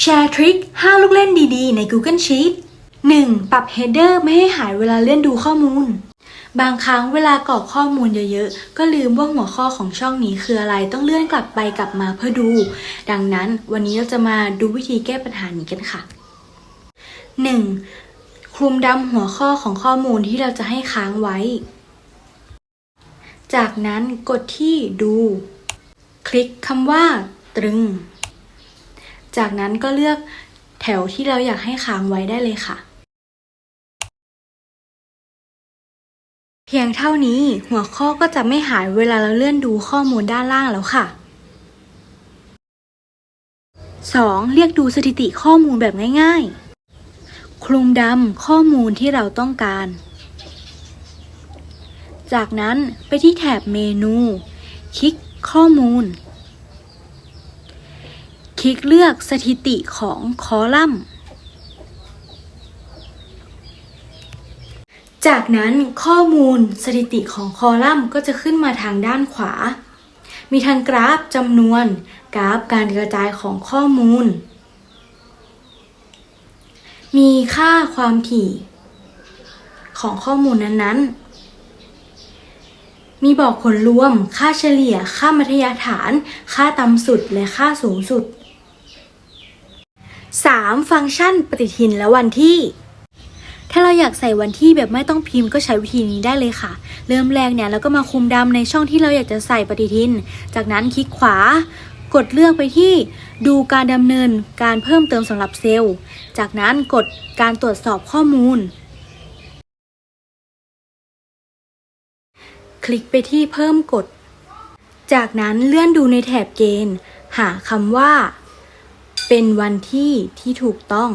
แชร์ทริค 5 ลูกเล่นดีๆ ใน Google Sheet 1. ปรับ header ไม่ให้หายเวลาเลื่อนดูข้อมูล บางครั้งเวลากรอกข้อมูลเยอะๆ ก็ลืมว่าหัวข้อของช่องนี้คืออะไรต้องเลื่อนกลับไปกลับมาเพื่อดู ดังนั้นวันนี้เราจะมาดูวิธีแก้ปัญหานี้กันค่ะ 1. คลุมดำหัวข้อของข้อมูลที่เราจะให้ค้างไว้ จากนั้นกดที่ดู คลิกคำว่า ตรึง จากนั้นก็เลือกแถวที่เราอยากให้ค้างไว้ได้เลยค่ะ เพียงเท่านี้หัวข้อก็จะไม่หายเวลาเราเลื่อนดูข้อมูลด้านล่างแล้วค่ะ 2. เรียกดูสถิติข้อมูลแบบง่ายๆ คลุมดำข้อมูลที่เราต้องการ จากนั้นไปที่แถบเมนู คลิกข้อมูล คลิกเลือกสถิติของคอลัมน์ จากนั้นข้อมูลสถิติของคอลัมน์ก็จะขึ้นมาทางด้านขวา มีทั้งกราฟจำนวน กราฟการกระจายของข้อมูล มีค่าความถี่ของข้อมูลนั้นๆมีบอกผลรวม ค่าเฉลี่ย ค่ามัธยฐาน ค่าต่ำสุด และค่าสูงสุด 3. ฟังก์ชันปฏิทินและวันที่ ถ้าเราอยากใส่วันที่แบบไม่ต้องพิมพ์ก็ใช้วิธีนี้ได้เลยค่ะ เริ่มแรกเนี่ยเราก็มาคุมดำในช่องที่เราอยากจะใส่ปฏิทิน จากนั้นคลิกขวากดเลือกไปที่ดูการดำเนินการเพิ่มเติมสำหรับเซลล์ จากนั้นกดการตรวจสอบข้อมูล คลิกไปที่เพิ่มกฎจากนั้นเลื่อนดูในแถบเกณฑ์ หาคำว่า เป็นวันที่ที่ถูกต้อง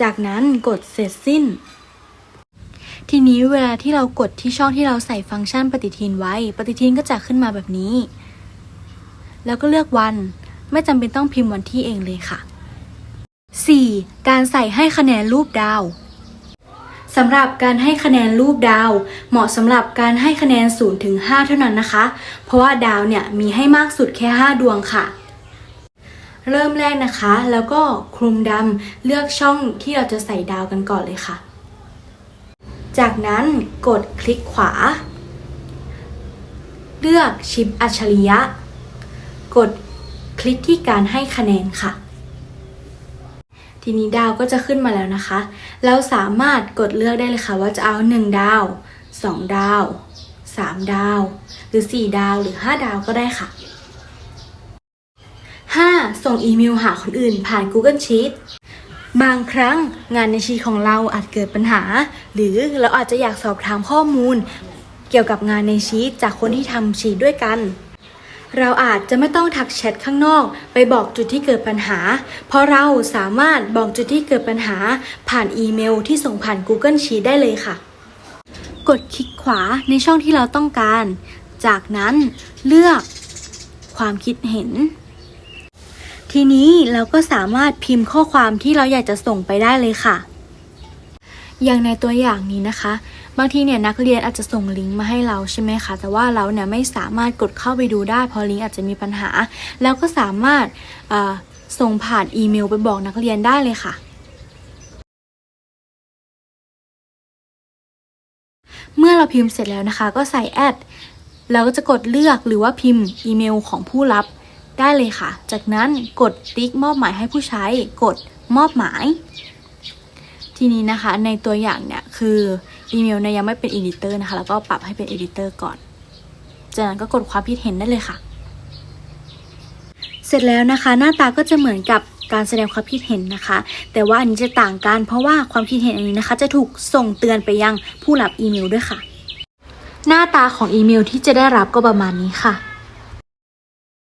จากนั้นกดเสร็จสิ้น ทีนี้เวลาที่เรากดที่ช่องที่เราใส่ฟังก์ชันปฏิทินไว้ ปฏิทินก็จะขึ้นมาแบบนี้ แล้วก็เลือกวัน ไม่จำเป็นต้องพิมพ์วันที่เองเลยค่ะ 4. การใส่ให้คะแนนรูปดาว สำหรับการให้คะแนนรูปดาว เหมาะสำหรับการให้คะแนน0ถึง5เท่านั้นนะคะ เพราะว่าดาวเนี่ยมีให้มากสุดแค่ 5 ดวงค่ะ เริ่มแรกนะคะ แล้วก็คลุมดำเลือกช่องที่เราจะใส่ดาวกันก่อนเลยค่ะ จากนั้นกดคลิกขวา เลือกชิปอัจฉริยะ กดคลิกที่การให้คะแนนค่ะ ทีนี้ดาวก็จะขึ้นมาแล้วนะคะ เราสามารถกดเลือกได้เลยค่ะ ว่าจะเอา 1 ดาว 2 ดาว 3 ดาว หรือ 4 ดาวหรือ 5 ดาวก็ได้ค่ะ 5. ส่งอีเมลหาคนอื่นผ่าน Google Sheet บางครั้งงานในชีของเราอาจเกิดปัญหา หรือเราอาจจะอยากสอบถามข้อมูล เกี่ยวกับงานในชีตจากคนที่ทำชีตด้วยกัน เราอาจจะไม่ต้องทักแชทข้างนอก ไปบอกจุดที่เกิดปัญหา เพราะเราสามารถบอกจุดที่เกิดปัญหา ผ่านอีเมลที่ส่งผ่าน Google Sheet ได้เลยค่ะ กดคลิกขวาในช่องที่เราต้องการ จากนั้นเลือกความคิดเห็น ทีนี้เราก็สามารถพิมพ์ข้อความที่เราอยากจะส่งไปได้เลยค่ะ อย่างในตัวอย่างนี้นะคะ บางทีเนี่ยนักเรียนอาจจะส่งลิงก์มาให้เราใช่ไหมคะแต่ว่าเราเนี่ยไม่สามารถกดเข้าไปดูได้เพราะลิงก์อาจจะมีปัญหา แล้วก็สามารถส่งผ่านอีเมลไปบอกนักเรียนได้เลยค่ะเมื่อเราพิมพ์เสร็จแล้วนะคะ ก็ใส่แอดเราก็จะกดเลือกหรือว่าพิมพ์อีเมลของผู้รับได้เลยค่ะ จากนั้นกดติ๊กมอบหมายให้ผู้ใช้ กดมอบหมาย ทีนี้นะคะในตัวอย่างเนี่ยคือ อีเมลเนี่ยยังไม่เป็นอีดิเตอร์นะคะ แล้วก็ปรับให้เป็นอีดิเตอร์ก่อน จากนั้นก็กดความคิดเห็นได้เลยค่ะ เสร็จแล้วนะคะ หน้าตาก็จะเหมือนกับการแสดงความคิดเห็นนะคะ แต่ว่าอันนี้จะต่างกัน เพราะว่าความคิดเห็นอันนี้นะคะ จะถูกส่งเตือนไปยังผู้รับอีเมลด้วยค่ะ หน้าตาของอีเมลที่จะได้รับก็ประมาณนี้ค่ะ